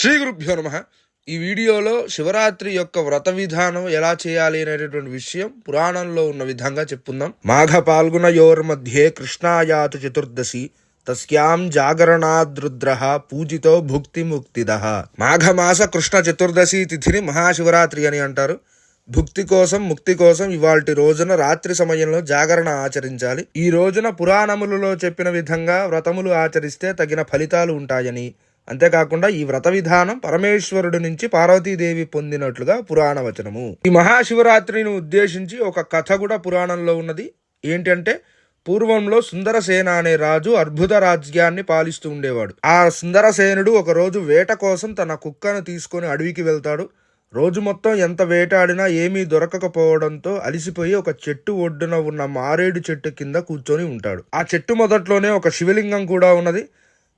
శ్రీ గురుభ్యో నమ. ఈ వీడియోలో శివరాత్రి యొక్క వ్రత విధానం ఎలా చేయాలి అనేటటువంటి విషయం పురాణంలో ఉన్న విధంగా చెప్పుకుందాం. మాఘ పాల్గొనయోర్ మధ్యే కృష్ణాయాతు చతుర్దశి తస్యాం జాగరణాద్రుద్ర పూజితో భుక్తి ముక్తిద మాఘమాస కృష్ణ చతుర్దశి తిథిని మహాశివరాత్రి అని అంటారు. భుక్తి కోసం ముక్తి కోసం ఇవాల్టి రోజున రాత్రి సమయంలో జాగరణ ఆచరించాలి. ఈ రోజున పురాణములలో చెప్పిన విధంగా వ్రతములు ఆచరిస్తే తగిన ఫలితాలు ఉంటాయని అంతేకాకుండా ఈ వ్రత విధానం పరమేశ్వరుడి నుంచి పార్వతీదేవి పొందినట్లుగా పురాణ వచనము. ఈ మహాశివరాత్రిని ఉద్దేశించి ఒక కథ కూడా పురాణంలో ఉన్నది. ఏంటంటే పూర్వంలో సుందరసేన అనే రాజు అద్భుత రాజ్యాన్ని పాలిస్తూ ఉండేవాడు. ఆ సుందరసేనుడు ఒక రోజు వేట కోసం తన కుక్కను తీసుకొని అడవికి వెళ్తాడు. రోజు మొత్తం ఎంత వేటాడినా ఏమీ దొరకకపోవడంతో అలిసిపోయి ఒక చెట్టు ఒడ్డున ఉన్న మారేడు చెట్టు కింద కూర్చొని ఉంటాడు. ఆ చెట్టు మొదట్లోనే ఒక శివలింగం కూడా ఉన్నది.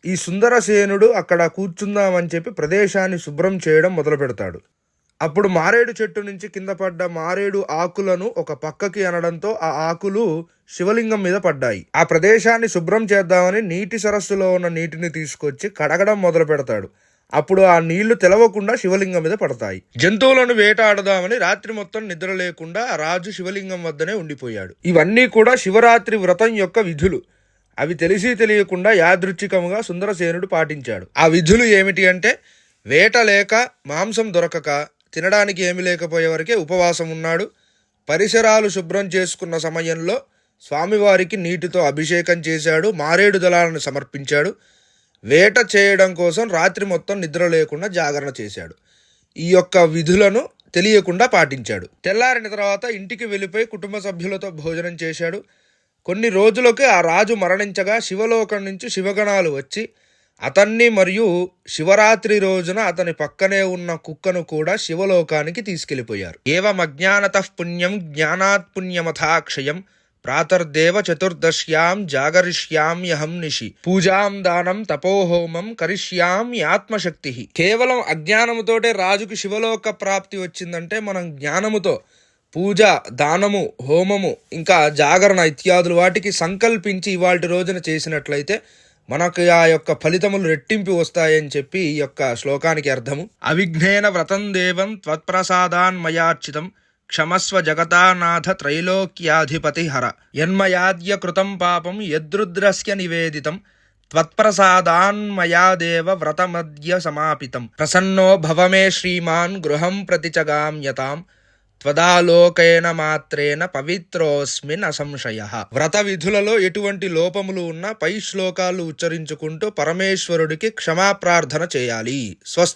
ఈ సుందరసేనుడు అక్కడ కూర్చుందామని చెప్పి ప్రదేశాన్ని శుభ్రం చేయడం మొదలు పెడతాడు అప్పుడు మారేడు చెట్టు నుంచి కింద పడ్డ మారేడు ఆకులను ఒక పక్కకి అనడంతో ఆ ఆకులు శివలింగం మీద పడ్డాయి. ఆ ప్రదేశాన్ని శుభ్రం చేద్దామని నీటి సరస్సులో ఉన్న నీటిని తీసుకొచ్చి కడగడం మొదలు పెడతాడు అప్పుడు ఆ నీళ్ళు తెలవకుండా శివలింగం మీద పడతాయి. జంతువులను వేటాడదామని రాత్రి మొత్తం నిద్ర లేకుండా రాజు శివలింగం వద్దనే ఉండిపోయాడు. ఇవన్నీ కూడా శివరాత్రి వ్రతం యొక్క విధులు. అవి తెలిసి తెలియకుండా యాదృచ్ఛికముగా సుందరసేనుడు పాటించాడు. ఆ విధులు ఏమిటి అంటే వేట లేక మాంసం దొరకక తినడానికి ఏమి లేకపోయే వరకే ఉపవాసం ఉన్నాడు. పరిసరాలు శుభ్రం చేసుకున్న సమయంలో స్వామివారికి నీటితో అభిషేకం చేశాడు మారేడు దళాలను సమర్పించాడు. వేట చేయడం కోసం రాత్రి మొత్తం నిద్ర లేకుండా జాగరణ చేశాడు. ఈ యొక్క విధులను తెలియకుండా పాటించాడు. తెల్లారిన తర్వాత ఇంటికి వెళ్ళిపోయి కుటుంబ సభ్యులతో భోజనం చేశాడు. కొన్ని రోజులకి ఆ రాజు మరణించగా శివలోకం నుంచి శివగణాలు వచ్చి అతన్ని మరియు శివరాత్రి రోజున అతని పక్కనే ఉన్న కుక్కను కూడా శివలోకానికి తీసుకెళ్ళిపోయారు. ఏవం అజ్ఞానత పుణ్యం జ్ఞానాత్ పుణ్యమథాక్షయం ప్రాతర్దేవ చతుర్దశ్యాం జాగరిష్యామ్యహం నిషి పూజాం దానం తపోహోమం కరిష్యామి ఆత్మశక్తి. కేవలం అజ్ఞానముతోటే రాజుకి శివలోక ప్రాప్తి వచ్చిందంటే మనం జ్ఞానముతో పూజ దానము హోమము ఇంకా జాగరణ ఇత్యాదులు వాటికి సంకల్పించి ఇవాటి రోజున చేసినట్లయితే మనకు ఆ యొక్క ఫలితములు రెట్టింపు వస్తాయని చెప్పి ఈ యొక్క శ్లోకానికి అర్థము. అవిఘ్నేన వ్రతం దేవం త్వత్ప్రసాదాన్మయార్చితం క్షమస్వ జగతానాథ త్రైలోక్యాధిపతి హర యన్మయాద్య కృతం పాపం యదృద్రస్య నివేదితం త్వత్ప్రసాదాన్మయాదేవ వ్రతమద్య సమాపితం. ప్రసన్నో భవమే శ్రీమాన్ గృహం ప్రతి చగామ్యతాం త్వదాలోకేన మాత్రేన పవిత్రోస్మిన్ అసంశయ. వ్రత విధులలో ఎటువంటి లోపములు ఉన్నా పై శ్లోకాలు ఉచ్చరించుకుంటూ పరమేశ్వరుడికి క్షమాప్రార్థన చేయాలి. స్వస్తి